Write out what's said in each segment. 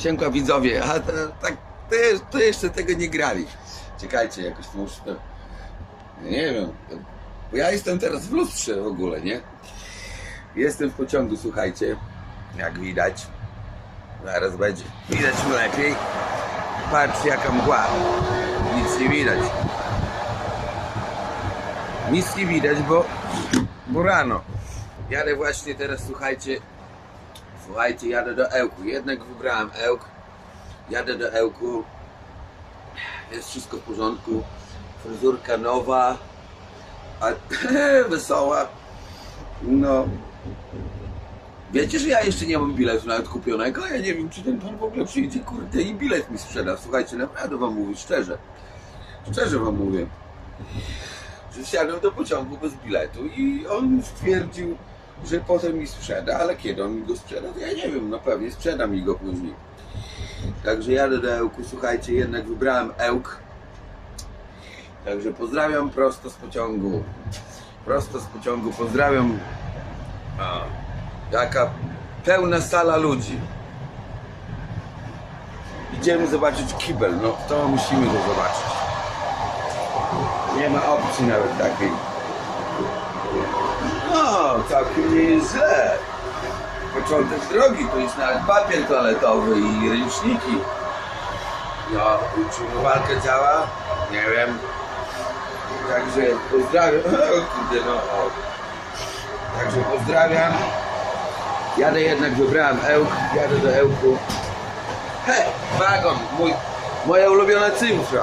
Siemka widzowie, a to, tak, to, to jeszcze tego nie grali. Czekajcie, jakoś muszę. Nie wiem, bo ja jestem teraz w lustrze w ogóle, nie? Jestem w pociągu, słuchajcie, jak widać. Zaraz będzie. Widać mi lepiej. Patrz jaka mgła. Nic nie widać. Nic nie widać, bo, bo rano. Jadę właśnie teraz, słuchajcie, Słuchajcie, jadę do Ełku. Jednak wybrałem Ełk. Jadę do Ełku. Jest wszystko w porządku. Fryzurka nowa. A wesoła. No. Wiecie, że ja jeszcze nie mam biletu nawet kupionego? Ja nie wiem, czy ten pan w ogóle przyjdzie, kurde, i bilet mi sprzeda. Słuchajcie, naprawdę wam mówię, szczerze. Szczerze wam mówię. Że wsiadłem do pociągu bez biletu i on stwierdził, że potem mi sprzeda, ale kiedy on mi go sprzeda, to ja nie wiem, no pewnie sprzeda mi go później. Także jadę do Ełku, słuchajcie, jednak wybrałem Ełk. Także pozdrawiam prosto z pociągu. Prosto z pociągu pozdrawiam. A, jaka pełna sala ludzi. Idziemy zobaczyć kibel, no to musimy go zobaczyć. Nie ma opcji nawet takiej. No, całkiem nie jest źle. Początek drogi, to jest nawet papier toaletowy i ręczniki. No, utrzymywalka działa? Nie wiem. Także pozdrawiam. O kurde, no. O. Także pozdrawiam. Jadę jednak, wybrałem Ełk, jadę do Ełku. He, wagon, mój, moja ulubiona cyfra.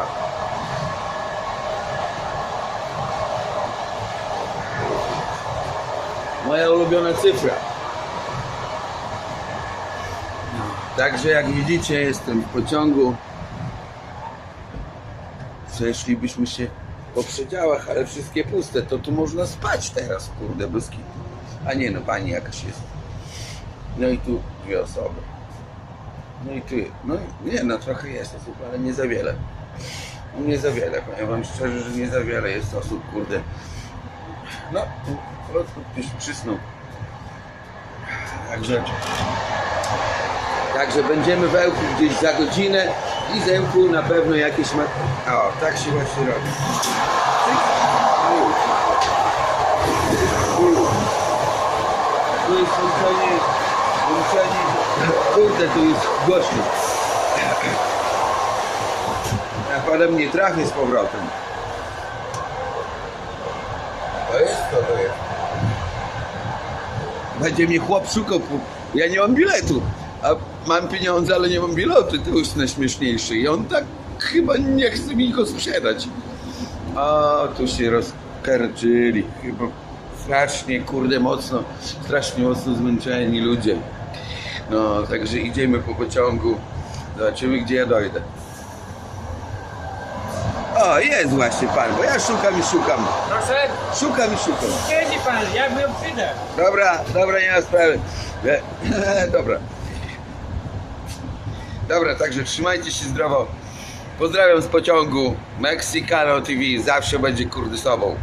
Moja ulubiona cyfra. Także jak widzicie, jestem w pociągu. Przeszlibyśmy się po przedziałach, ale wszystkie puste. To tu można spać teraz, kurde, bez kitu. A nie, no pani jakaś jest. No i tu dwie osoby. No i tu, no nie, no trochę jest osób, ale nie za wiele. No nie za wiele, powiem wam szczerze, że nie za wiele jest osób, kurde. No, ktoś przysnął. Także, także będziemy w gdzieś za godzinę i z na pewno jakieś ma... O, tak się właśnie robi. Tu jest łączenie, łączenie, kurde, tu jest głośno. Ja potem nie trafię z powrotem. To jest to, to jest. Będzie mnie chłop szukał, ja nie mam biletu, a mam pieniądze, ale nie mam biletu, to już najśmieszniejsze. I on tak chyba nie chce mi go sprzedać. A tu się rozkarczyli, chyba strasznie, kurde, mocno, strasznie mocno zmęczeni ludzie. No, także idziemy po pociągu, zobaczymy gdzie ja dojdę. O, jest właśnie pan, bo ja szukam i szukam. Proszę, Szukam i szukam. siedzi pan, jak ją przyjdę. Dobra, dobra, nie ma sprawy. E, dobra. Dobra, także trzymajcie się zdrowo. Pozdrawiam z pociągu. Mexicano TV zawsze będzie kurde sobą.